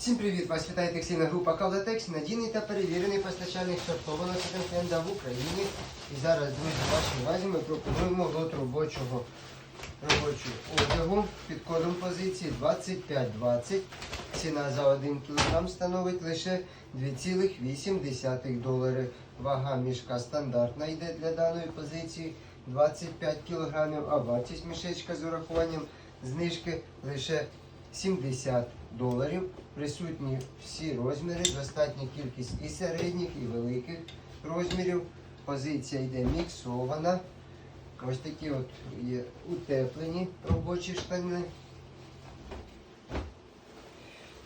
Всім привіт! Вас вітає текстильна група Кавлатекс, надійний та перевірений постачальник сортованого секонд-хенда в Україні. І зараз, друзі, вашій увазі ми пропонуємо лот робочого робочого одягу під кодом позиції 2520. Ціна за 1 кг становить лише 2,8 долари. Вага мішка стандартна йде для даної позиції 25 кг, а вартість мішечка з урахуванням знижки лише 70 доларів. Присутні всі розміри, достатня кількість і середніх, і великих розмірів. Позиція йде міксована. Ось такі от є утеплені робочі штани.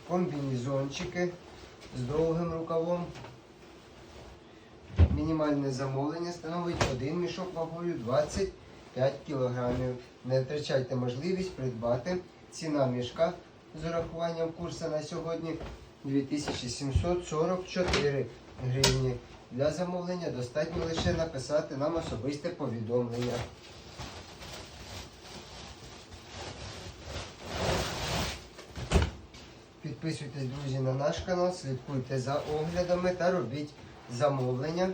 Комбінезончики з довгим рукавом. Мінімальне замовлення становить один мішок вагою 25 кг. Не втрачайте можливість придбати. Ціна мішка з урахуванням курсу на сьогодні 2744 гривні. Для замовлення достатньо лише написати нам особисте повідомлення. Підписуйтесь, друзі, на наш канал, слідкуйте за оглядами та робіть замовлення.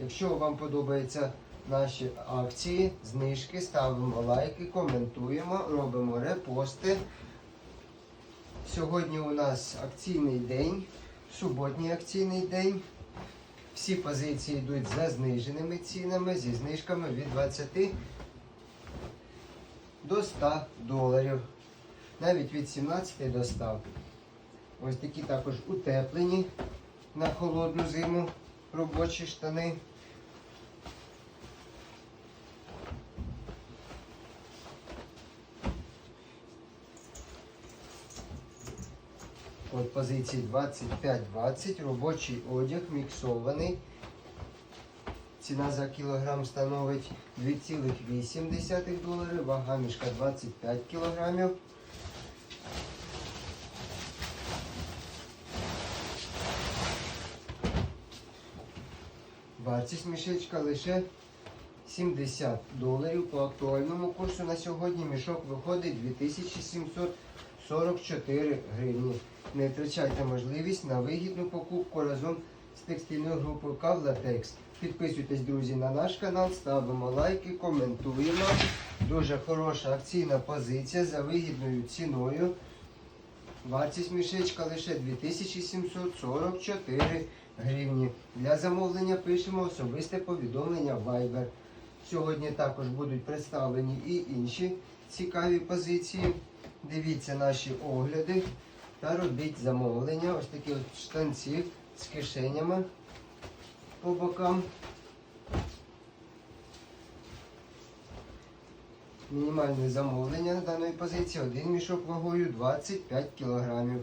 Якщо вам подобаються наші акції, знижки, ставимо лайки, коментуємо, робимо репости. Сьогодні у нас акційний день, суботній акційний день. Всі позиції йдуть за зниженими цінами, зі знижками від 20 до 100 доларів. Навіть від 17 до 100. Ось такі також утеплені на холодну зиму робочі штани. От позиції 25-20, робочий одяг міксований. Ціна за кілограм становить 2,8 доларів, вага мішка 25 кілограмів. Вартість мішечка лише 70 доларів. По актуальному курсу на сьогодні мішок виходить 2744 гривні. Не втрачайте можливість на вигідну покупку разом з текстильною групою Кавлатекс. Підписуйтесь, друзі, на наш канал, ставимо лайки, коментуємо. Дуже хороша акційна позиція за вигідною ціною. Вартість мішечка лише 2744 гривні. Для замовлення пишемо особисте повідомлення Viber. Сьогодні також будуть представлені і інші цікаві позиції. Дивіться наші огляди та робіть замовлення. Ось такі от штанці з кишенями по бокам. Мінімальне замовлення на даної позиції один мішок вагою 25 кілограмів.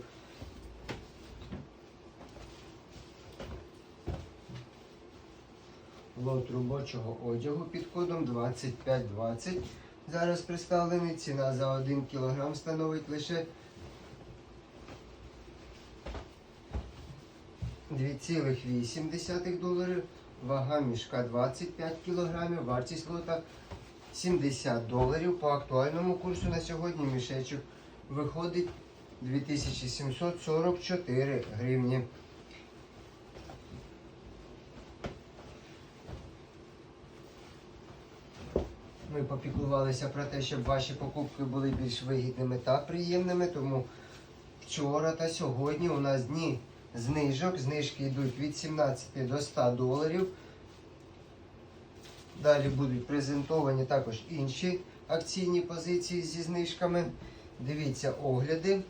Лот робочого одягу під кодом 2520. Зараз представлений. Ціна за 1 кг становить лише 2,8 доларів. Вага мішка 25 кг, вартість лота 70 доларів. По актуальному курсу на сьогодні мішечок виходить 2744 гривні. Ми попіклувалися про те, щоб ваші покупки були більш вигідними та приємними, тому вчора та сьогодні у нас дні знижок. Знижки йдуть від 17 до 100 доларів. Далі будуть презентовані також інші акційні позиції зі знижками. Дивіться огляди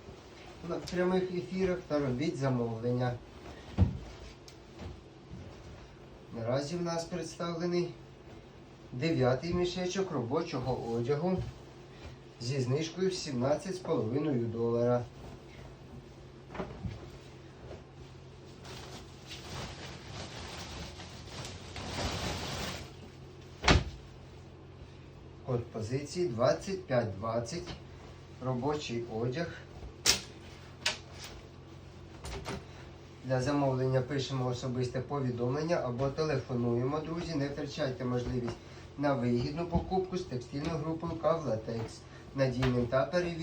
на прямих ефірах та робіть замовлення. Наразі в нас представлений дев'ятий мішечок робочого одягу зі знижкою в 17,5 долара. Код позиції 2520. Робочий одяг. Для замовлення пишемо особисте повідомлення або телефонуємо, друзі. Не втрачайте можливість на вигідну покупку з текстильною групою Кавлатекс. Надійним та перевіреним.